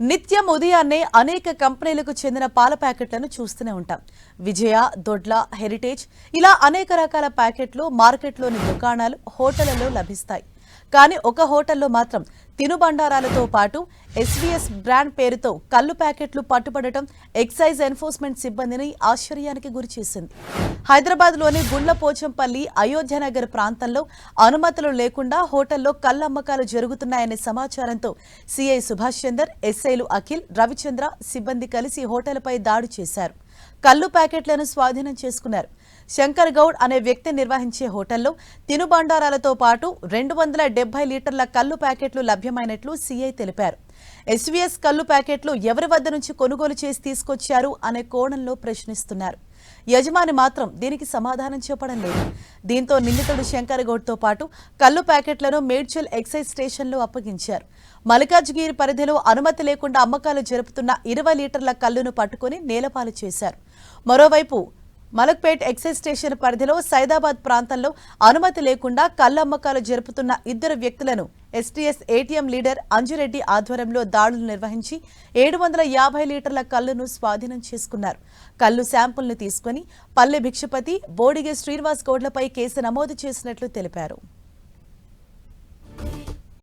నిత్యం ఉదయాన్నే అనేక కంపెనీలకు చెందిన పాల ప్యాకెట్లను చూస్తూనే ఉంటాం. విజయ దొడ్ల హెరిటేజ్ ఇలా అనేక రకాల ప్యాకెట్లు మార్కెట్లోని దుకాణాలు హోటళ్ళలో లభిస్తాయి. కానీ ఒక హోటల్లో మాత్రం తినుబండారాలతో పాటు ఎస్వీఎస్ బ్రాండ్ పేరుతో కళ్ళు ప్యాకెట్లు పట్టుబడటం ఎక్సైజ్ ఎన్ఫోర్స్మెంట్ సిబ్బందిని ఆశ్చర్యానికి గురిచేసింది హైదరాబాద్లోని గుండ్లపోచంపల్లి అయోధ్యనగర్ ప్రాంతంలో అనుమతులు లేకుండా హోటల్లో కళ్ళ అమ్మకాలు జరుగుతున్నాయనే సమాచారంతో సిఐ సుభాష్ చందర్ ఎస్ఐలు అఖిల్ రవిచంద్ర సిబ్బంది కలిసి హోటల్పై దాడి చేశారు. కళ్ళు ప్యాకెట్లను స్వాధీనం చేసుకున్నారు. శంకర్ గౌడ్ అనే వ్యక్తి నిర్వహించే హోటల్లో తినుబండారాలతో పాటు రెండు వందల డెబ్బై లీటర్ల కళ్ళు ప్యాకెట్లు లభ్యమైనట్లు సీఐ తెలిపారు. ఎస్వీఎస్ కళ్ళు ప్యాకెట్లు ఎవరి వద్ద నుంచి కొనుగోలు చేసి తీసుకొచ్చారు అనే కోణంలో ప్రశ్నిస్తున్నారు. యజమాని మాత్రం దీనికి సమాధానం చెప్పడం లేదు. దీంతో నిందితుడు శంకర్ గౌడ్తో పాటు కళ్ళు ప్యాకెట్లను మేడ్చల్ ఎక్సైజ్ స్టేషన్లో అప్పగించారు. మల్కాజ్గిరి పరిధిలో అనుమతి లేకుండా అమ్మకాలు జరుపుతున్న ఇరవై లీటర్ల కళ్ళును పట్టుకుని నేలపాలు చేశారు. మరోవైపు మలక్పేట్ ఎక్సైజ్ స్టేషన్ పరిధిలో సైదాబాద్ ప్రాంతంలో అనుమతి లేకుండా కళ్ళమ్మకాలు జరుపుతున్న ఇద్దరు వ్యక్తులను ఎస్టీఎస్ ఏటీఎం లీడర్ అంజురెడ్డి ఆధ్వర్యంలో దాడులు నిర్వహించి ఏడు వందల యాభై లీటర్ల కళ్ళును స్వాధీనం చేసుకున్నారు. కళ్ళు శాంపుల్ను తీసుకుని పల్లె భిక్షపతి బోడిగే శ్రీనివాస్ గౌడ్లపై కేసు నమోదు చేసినట్లు తెలిపారు.